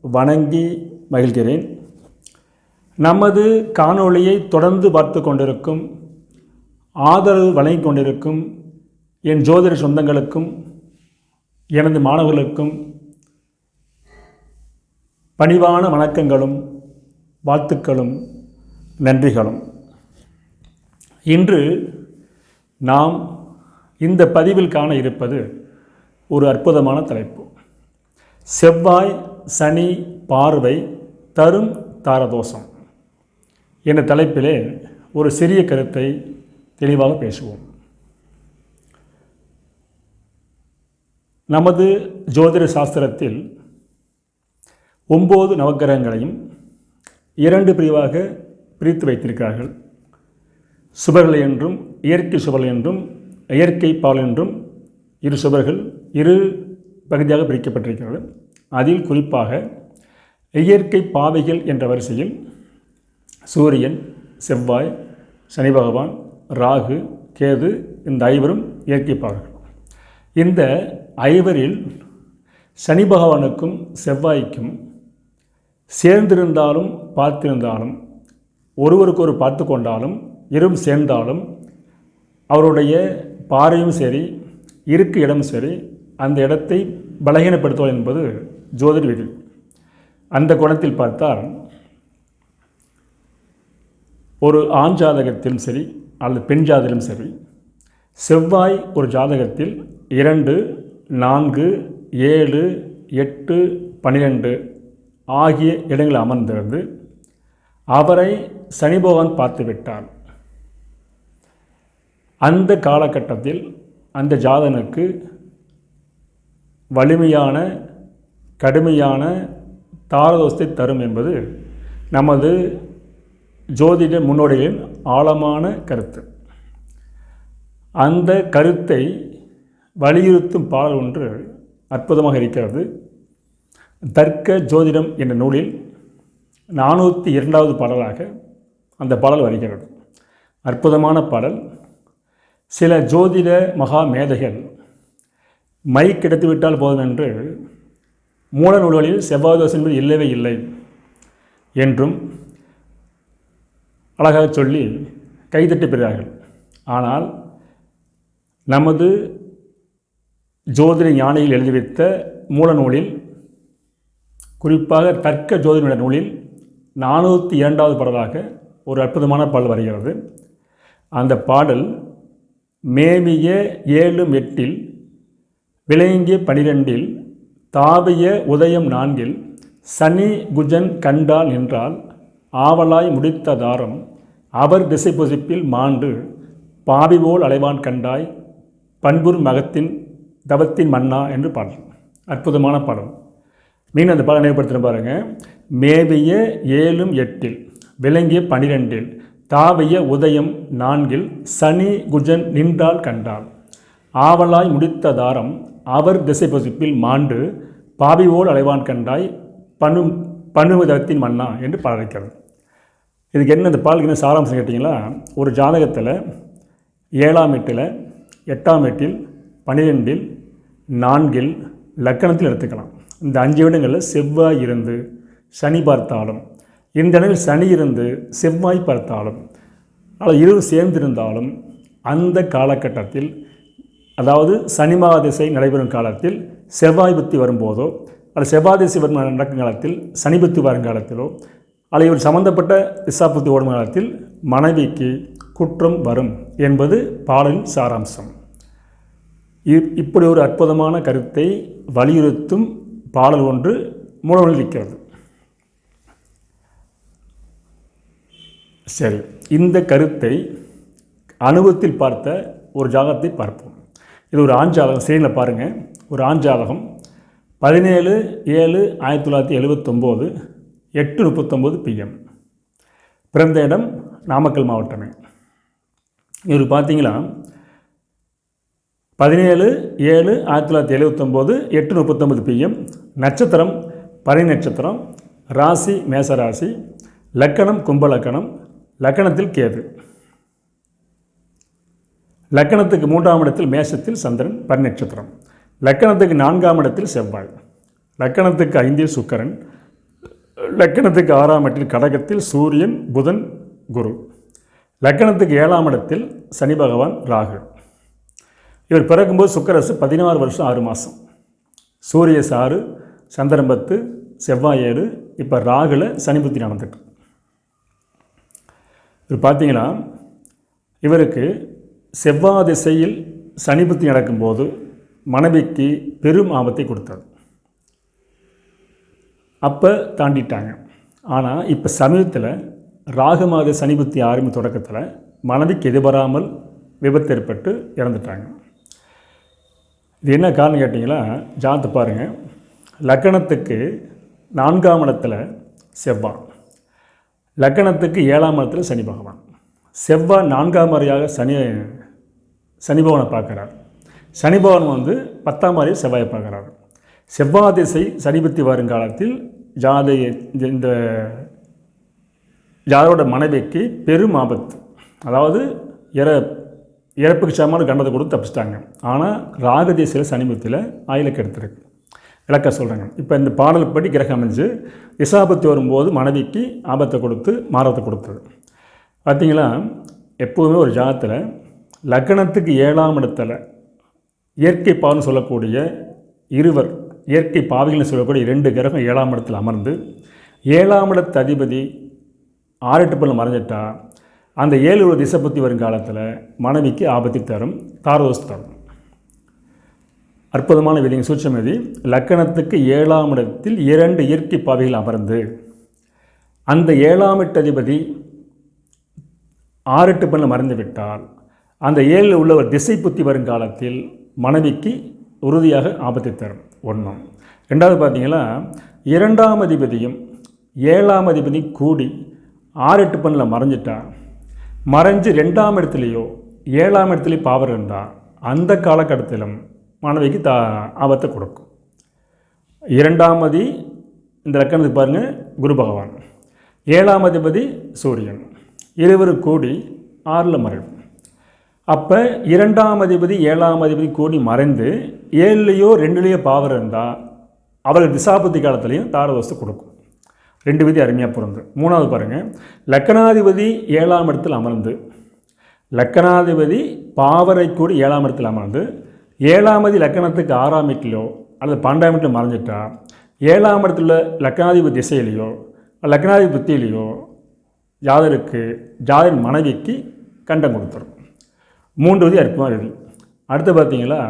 வணங்கி மகிழ்கிறேன். நமது காணொளியை தொடர்ந்து பார்த்து கொண்டிருக்கும் ஆதரவு வழங்கி கொண்டிருக்கும் என் ஜோதிட சொந்தங்களுக்கும் எனது மாணவர்களுக்கும் பணிவான வணக்கங்களும் வாழ்த்துக்களும் நன்றிகளும். இன்று நாம் இந்த பதிவில் காண இருப்பது ஒரு அற்புதமான தலைப்பு. செவ்வாய் சனி பார்வை தரும் தாரதோஷம். என்ற தலைப்பிலே ஒரு சிறிய கருத்தை தெளிவாக பேசுவோம். நமது ஜோதிட சாஸ்திரத்தில் ஒம்பது நவக்கிரகங்களையும் இரண்டு பிரிவாக பிரித்து வைத்திருக்கிறார்கள். சுபர்கள் என்றும் இயற்கை சுபர்கள் என்றும் இயற்கை பால் என்றும் இரு சுபர்கள் இரு பகுதியாக பிரிக்கப்பட்டிருக்கிறது. அதில் குறிப்பாக இயற்கை பாவைகள் என்ற வரிசையில் சூரியன் செவ்வாய் சனி பகவான் ராகு கேது இந்த ஐவரும் இயற்கை பாதைகள். இந்த ஐவரில் சனி பகவானுக்கும் செவ்வாய்க்கும் சேர்ந்திருந்தாலும் பார்த்திருந்தாலும் ஒருவருக்கு ஒரு பார்த்து கொண்டாலும் இரும் சேர்ந்தாலும் அவருடைய பாறையும் சரி இருக்கு இடமும் சரி அந்த இடத்தை பலகீனப்படுத்துவது என்பது ஜோதிட விதி அந்த கோணத்தில் பார்த்தால் ஒரு ஆண் ஜாதகத்திலும் சரி அல்லது பெண் ஜாதகத்திலும் சரி செவ்வாய் ஒரு ஜாதகத்தில் இரண்டு நான்கு ஏழு எட்டு பன்னிரெண்டு ஆகிய இடங்களில் அமர்ந்திருந்து அவரை சனி பார்த்துவிட்டார். அந்த காலகட்டத்தில் அந்த ஜாதனுக்கு வலிமையான கடுமையான தாரதோஷத்தை தரும் என்பது நமது ஜோதிட முன்னோடிகளின் ஆழமான கருத்து. அந்த கருத்தை வலியுறுத்தும் பாடல் ஒன்று அற்புதமாக இருக்கிறது. தர்க்க ஜோதிடம் என்ற நூலில் நானூற்றி இரண்டாவது பாடலாக அந்த பாடல் வருகிறது. அற்புதமான பாடல். சில ஜோதிட மகா மேதைகள் மை கிடைத்துவிட்டால் போதும் என்று மூல நூல்களில் செவ்வாய் தோசை என்பது இல்லவே இல்லை என்றும் அழகாக சொல்லி கைதட்டி பெறுகிறார்கள். ஆனால் நமது ஜோதிட ஞானியில் எழுதி வைத்த மூல நூலில் குறிப்பாக தர்க்க ஜோதிட நூலில் நானூற்றி இரண்டாவது பாடலாக ஒரு அற்புதமான பாடல் வருகிறது. அந்த பாடல் மேமிய ஏழும் எட்டில் விளங்கிய பனிரெண்டில் தாவிய உதயம் நான்கில் சனி குஜன் கண்டால் என்றால் ஆவலாய் முடித்த தாரம் அவர் திசை பொசிப்பில் மாண்டு பாவி போல் அலைவான் கண்டாய் பண்புர் மகத்தின் தவத்தின் மன்னா என்று பாடல். அற்புதமான பாடல். மீன் அந்த பாடல் நினைவுபடுத்துகிற பாருங்கள் மேவிய ஏழும் எட்டில் விளங்கிய பனிரெண்டில் தாவிய உதயம் நான்கில் சனி குஜன் நின்றால் கண்டால் ஆவலாய் முடித்த தாரம் அவர் திசை பொசிப்பில் மாண்டு பாவிவோல் அலைவான் கண்டாய் பனு பணுவதத்தின் மன்னா என்று பாடிக்கிறது இதுக்கு என்ன இந்த பாலுக்கு என்ன சாராம்சம் கேட்டிங்களா? ஒரு ஜாதகத்தில் ஏழாம் எட்டில் எட்டாம் எட்டில் பன்னிரெண்டில் நான்கில் லக்கணத்தில் எடுத்துக்கலாம். இந்த அஞ்சு இடங்களில் செவ்வாய் இருந்து சனி பார்த்தாலும் இந்த இடங்களில் சனி இருந்து செவ்வாய் பார்த்தாலும் ஆனால் இருவர் சேர்ந்திருந்தாலும் அந்த காலகட்டத்தில் அதாவது சனி திசை நடைபெறும் காலத்தில் செவ்வாய் புத்தி வரும்போதோ அல்லது செவ்வாய் திசை வரும் நடக்கும் காலத்தில் சனி புத்தி வரும் காலத்திலோ அல்லது இவர் சம்பந்தப்பட்ட திசா புத்தி ஓடும் காலத்தில் மனைவிக்கு குற்றம் வரும் என்பது பாடலின் சாராம்சம். இப்படி ஒரு அற்புதமான கருத்தை வலியுறுத்தும் பாடல் ஒன்று மூலவில் இருக்கிறது. சரி இந்த கருத்தை அனுபவத்தில் பார்த்த ஒரு ஜாகத்தை பார்ப்போம். இது ஒரு ஆண் ஜாதகம் பாருங்கள் ஒரு ஆண் ஜாதகம் பதினேழு ஏழு ஆயிரத்தி தொள்ளாயிரத்தி எழுபத்தொம்போது எட்டு முப்பத்தொம்போது பிஎம் பிறந்த இடம் நாமக்கல் மாவட்டமே. இவர் பார்த்தீங்களா? பதினேழு ஏழு ஆயிரத்தி தொள்ளாயிரத்தி எழுபத்தொம்போது எட்டு முப்பத்தொம்பது பிஎம் நட்சத்திரம் பனி நட்சத்திரம் ராசி மேசராசி லக்கணம் கும்பலக்கணம் லக்கணத்தில் கேது. லக்கணத்துக்கு மூன்றாம் இடத்தில் மேசத்தில் சந்திரன் பனி நட்சத்திரம் லக்கணத்துக்கு நான்காம் இடத்தில் செவ்வாய். லக்கணத்துக்கு ஐந்தில் சுக்கரன். லக்கணத்துக்கு ஆறாம் இடத்தில் கடகத்தில் சூரியன் புதன் குரு. லக்கணத்துக்கு ஏழாம் இடத்தில் சனி பகவான் ராகு. இவர் பிறக்கும்போது சுக்கரசு பதினாறு வருஷம் ஆறு மாதம் சூரிய சாறு சந்திரன் பத்து செவ்வாய் ஏறு இப்போ ராகுல சனி புத்தி நடந்துட்டு. இவர் பார்த்தீங்கன்னா இவருக்கு செவ்வாய் திசையில் சனிபுத்தி நடக்கும்போது மனைவிக்கு பெரும் ஆபத்தை கொடுத்தது. அப்போ தாண்டிட்டாங்க. ஆனால் இப்போ சமீபத்தில் ராகு மாத சனிபுத்தி ஆரம்பி தொடக்கத்தில் மனைவிக்கு எதிர்வராமல் விபத்து ஏற்பட்டு இறந்துட்டாங்க. இது என்ன காரணம் கேட்டிங்களா? ஜாத்து பாருங்கள் லக்கணத்துக்கு நான்காம் இடத்துல செவ்வாய். லக்கணத்துக்கு ஏழாம் இடத்துல சனி பகவான். செவ்வாய் நான்காம் முறையாக சனி சனிபவனை பார்க்குறார். சனிபவன் வந்து பத்தாம் முறையை செவ்வாயை பார்க்குறார். செவ்வாய் திசை சனிபத்தி வருங்காலத்தில் ஜாதை இந்த ஜாதோட மனைவிக்கு பெரும் ஆபத்து. அதாவது இற இறப்புக்கு சமமான கண்டத்தை கொடுத்து தப்பிச்சிட்டாங்க. ஆனால் ராக திசையில் சனிபத்தில் ஆயில கெடுத்துருக்கு விளக்க சொல்கிறாங்க இப்போ இந்த பாடல் படி கிரகம் அமைஞ்சு திசாபத்தி வரும்போது மனைவிக்கு ஆபத்தை கொடுத்து மாரத்தை கொடுத்தது பார்த்தீங்களா எப்போதுமே ஒரு ஜாதத்தில் லக்னத்துக்கு ஏழாம் இடத்துல இயற்கை பாவம்னு சொல்லக்கூடிய இருவர் இயற்கை பாவிகள்னு சொல்லக்கூடிய ரெண்டு கிரகம் ஏழாம் இடத்தில் அமர்ந்து ஏழாம் இடத்து அதிபதி ஆறு எட்டு பல்ல மறைஞ்சிட்டா அந்த ஏழு ஒரு திசை பற்றி வரும் காலத்தில் மனைவிக்கு ஆபத்தை தரும் தாரோஸ் தரும். அற்புதமான விதிங்க சூட்சமதி லக்கணத்துக்கு ஏழாம் இடத்தில் இரண்டு இயற்கை பாவைகள் அமர்ந்து அந்த ஏழாம் எட்டு அதிபதி ஆறு எட்டு பண்ணில் மறைந்து விட்டால் அந்த ஏழில் உள்ளவர் திசை புத்தி வரும் காலத்தில் மனைவிக்கு உறுதியாக ஆபத்தை தரும். ஒன்றும் ரெண்டாவது பார்த்தீங்கன்னா இரண்டாம் அதிபதியும் ஏழாம் அதிபதி கூடி ஆறு எட்டு பண்ணில் மறைஞ்சிட்டா மறைஞ்சு ரெண்டாம் இடத்துலையோ ஏழாம் இடத்துலையும் பாவர் இருந்தால் அந்த காலகட்டத்திலும் மனைவிக்கு தா ஆபத்தை கொடுக்கும். இரண்டாம் அதி இந்த லக்கணத்துக்கு பாருங்கள் குரு பகவான். ஏழாம் அதிபதி சூரியன். இருவரும் கூடி ஆறில் மறைவு. அப்போ இரண்டாம் அதிபதி ஏழாம் அதிபதி கூடி மறைந்து ஏழுலேயோ ரெண்டுலேயோ பாவர் இருந்தால் அவர்கள் திசாபத்தி காலத்துலேயும் தாரதோசை கொடுக்கும். ரெண்டு விதி அருமையாக பிறந்து மூணாவது பாருங்கள் லக்கணாதிபதி ஏழாம் இடத்தில் அமர்ந்து லக்கணாதிபதி பாவரை கூடி ஏழாம் இடத்தில் அமர்ந்து ஏழாமதி லக்கணத்துக்கு ஆறாம் வீட்டிலோ அல்லது பன்னெண்டாம் வீட்டில் மறைஞ்சிட்டா ஏழாம் இடத்துல லக்கணாதிபதி திசையிலையோ லக்கணாதிபதி புத்தியிலையோ ஜாதருக்கு ஜாதரின் மனைவிக்கு கண்டம் கொடுத்துரும். மூன்று விதி அற்புதமாக விதி அடுத்து பார்த்தீங்களா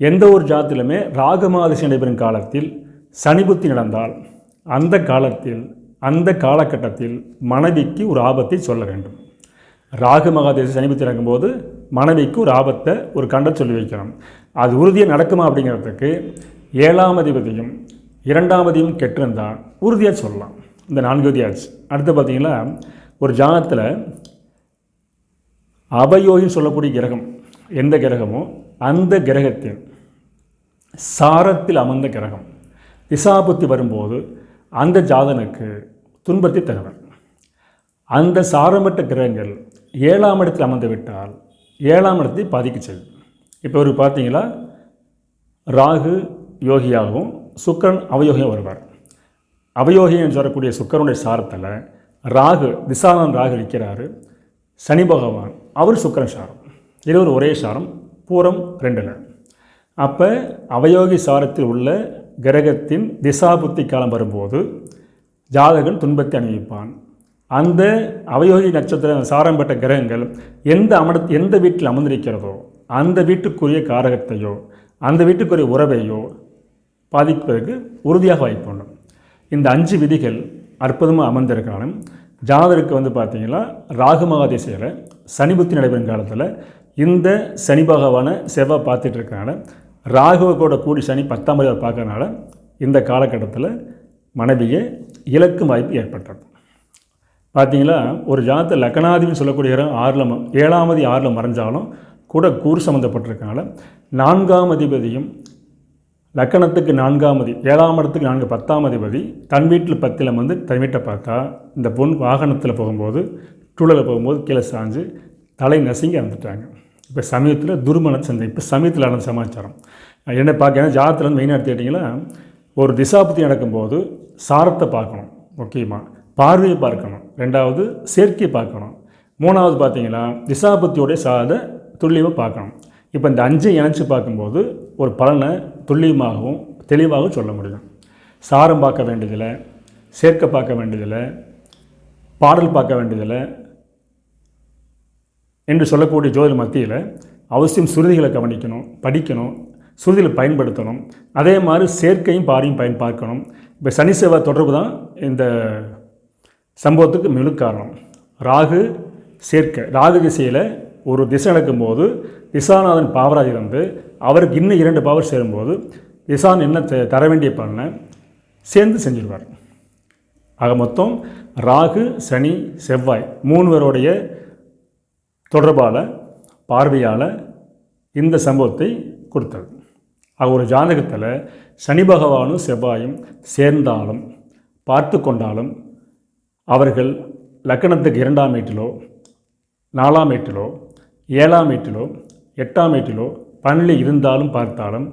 எந்த ஒரு ஜாத்திலுமே ராகமாதிசி நடைபெறும் காலத்தில் சனிபுத்தி நடந்தால் அந்த காலத்தில் அந்த காலகட்டத்தில் மனைவிக்கு ஒரு ஆபத்தை சொல்ல வேண்டும். ராகு மகாதேசி சனிபுத்தி இறங்கும்போது மனைவிக்கு ஒரு ஆபத்தை ஒரு கண்ட சொல்லி வைக்கணும். அது உறுதியாக நடக்குமா அப்படிங்கிறதுக்கு ஏழாம் அதிபதியும் இரண்டாம் அதிபதியும் கெட்டிருந்தால் உறுதியாக சொல்லலாம். இந்த நான்கு விதியாச்சு அடுத்து பார்த்தீங்கன்னா ஒரு ஜாதத்தில் அவயோகின்னு சொல்லக்கூடிய கிரகம். எந்த கிரகமோ அந்த கிரகத்தின் சாரத்தில் அமர்ந்த கிரகம். திசாபுத்தி வரும்போது அந்த ஜாதனுக்கு துன்பத்தை தருவன் அந்த சாரமற்ற கிரகங்கள் ஏழாம் இடத்தில் அமர்ந்து விட்டால் ஏழாம் இடத்தை பாதிக்க செய்யும். இப்போ ஒரு பார்த்தீங்களா? ராகு யோகியாகவும் சுக்கரன் அவயோகியும் வருவார். அவயோகின்னு சொல்லக்கூடிய சுக்கரனுடைய சாரத்தில் ராகு திசானன் ராகு இருக்கிறாரு சனி பகவான் அவர் சுக்கரன் சாரம். இருவர் ஒரே சாரம் பூரம் ரெண்டு நாள். அப்போ அவயோகி சாரத்தில் உள்ள கிரகத்தின் திசாபுத்தி காலம் வரும்போது ஜாதகன் துன்பத்தை அணிவிப்பான் அந்த அவயோகி நட்சத்திர சாரம் பெற்ற கிரகங்கள் எந்த அமர எந்த வீட்டில் அமர்ந்திருக்கிறதோ அந்த வீட்டுக்குரிய காரகத்தையோ அந்த வீட்டுக்குரிய உறவையோ பாதிப்பதற்கு உறுதியாக வாய்ப்பு இந்த அஞ்சு விதிகள் அற்புதமாக அமர்ந்திருக்காலும் ஜாதருக்கு வந்து பார்த்தீங்கன்னா ராகு மகாதிசையில் சனி புத்தி நடைபெறும் காலத்தில் இந்த சனி பகவானை செவ்வாய் பார்த்துட்டு இருக்கனால ராகுவை கூட கூடி சனி பத்தாம் பதிவாக பார்க்கறனால இந்த காலகட்டத்தில் மனைவியை இழக்கும் வாய்ப்பு ஏற்பட்டது பார்த்தீங்களா ஒரு ஜாதத்தை லக்னாதிபதி சொல்லக்கூடிய இடம் ஆறில் ம ஏழாமதி ஆறில் மறைஞ்சாலும் கூட கூறு சம்மந்தப்பட்டிருக்கனால நான்காம் அதிபதியும் லக்கணத்துக்கு நான்காம் அதி ஏழாம் இடத்துக்கு நான்கு பத்தாம் அதிபதி தன் வீட்டில் பத்தில் வந்து தன் வீட்டை பார்த்தா இந்த பொன் வாகனத்தில் போகும்போது டூலரில் போகும்போது கீழே சாஞ்சு தலை நசுங்கி இறந்துட்டாங்க இப்போ சமயத்தில் துர்மண சந்தை இப்போ சமயத்தில் நடந்த சமாச்சாரம். என்ன பார்க்க ஏன்னா மெயினாக எடுத்துக்கிட்டிங்கன்னா ஒரு திசாபுத்தி நடக்கும்போது சாரத்தை பார்க்கணும் முக்கியமாக பார்வையை பார்க்கணும். ரெண்டாவது சேர்க்கையை பார்க்கணும். மூணாவது பார்த்தீங்கன்னா திசாபுத்தியோடைய சாத துல்லியமாக பார்க்கணும். இப்போ இந்த அஞ்சை இணைச்சி பார்க்கும்போது ஒரு பலனை துல்லியமாகவும் தெளிவாகவும் சொல்ல முடியும். சாரம் பார்க்க வேண்டியதில்லை சேர்க்க பார்க்க வேண்டியதில்லை பாடல் பார்க்க வேண்டியதில்லை என்று சொல்லக்கூடிய ஜோதிட மத்தியில் அவசியம் சுருதிகளை கவனிக்கணும் படிக்கணும் சுருதிகளை பயன்படுத்தணும். அதே மாதிரி சேர்க்கையும் பாரியும் பயன் பார்க்கணும். இப்போ சனி செவ்வாய் தொடர்பு தான் இந்த சம்பவத்துக்கு முழு காரணம். ராகு சேர்க்கை ராகு திசையில் ஒரு திசை நடக்கும்போது திசாநாதன் பாவராஜ் வந்து அவருக்கு இன்னும் இரண்டு பவர் சேரும்போது திசான் என்ன த- தர வேண்டிய பலனை சேர்ந்து செஞ்சிருவார். ஆக மொத்தம் ராகு சனி செவ்வாய் மூணுவருடைய தொடர்பால் பார்வையால் இந்த சம்பவத்தை கொடுத்தது. அவர் ஒரு ஜாதகத்தில் சனி பகவானும் செவ்வாயும் சேர்ந்தாலும் பார்த்து கொண்டாலும் அவர்கள் லக்கணத்துக்கு இரண்டாம் வீட்டிலோ நாலாம் வீட்டிலோ ஏழாம் வீட்டிலோ எட்டாம் வீட்டிலோ பணியில் இருந்தாலும் பார்த்தாலும்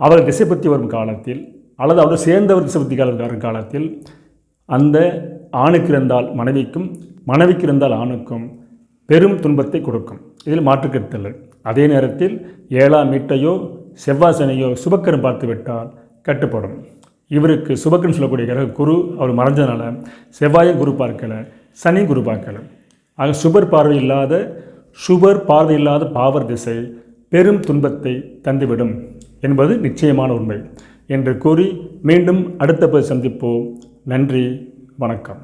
அவர் திசை பற்றி வரும் காலத்தில் அல்லது அவர் சேர்ந்தவர் திசை பற்றி வரும் காலத்தில் அந்த ஆணுக்கு இருந்தால் மனைவிக்கும் மனைவிக்கு இருந்தால் ஆணுக்கும் பெரும் துன்பத்தை கொடுக்கும். இதில் மாற்றுக்கருத்தில்லை அதே நேரத்தில் ஏழாம் வீட்டையோ செவ்வாசனையோ சுபக்கரம் பார்த்துவிட்டால் கட்டுப்படும். இவருக்கு சுபக்கரன் சொல்லக்கூடிய கிரக குரு. அவர் மறைஞ்சதுனால செவ்வாயும் குரு பார்க்கல சனி குரு பார்க்கல. ஆக சுபர் பார்வை இல்லாத சுபர் பார்வை இல்லாத பாவர் திசை பெரும் துன்பத்தை தந்துவிடும் என்பது நிச்சயமான உண்மை என்று கூறி மீண்டும் அடுத்த பதிவு சந்திப்போம். நன்றி வணக்கம்.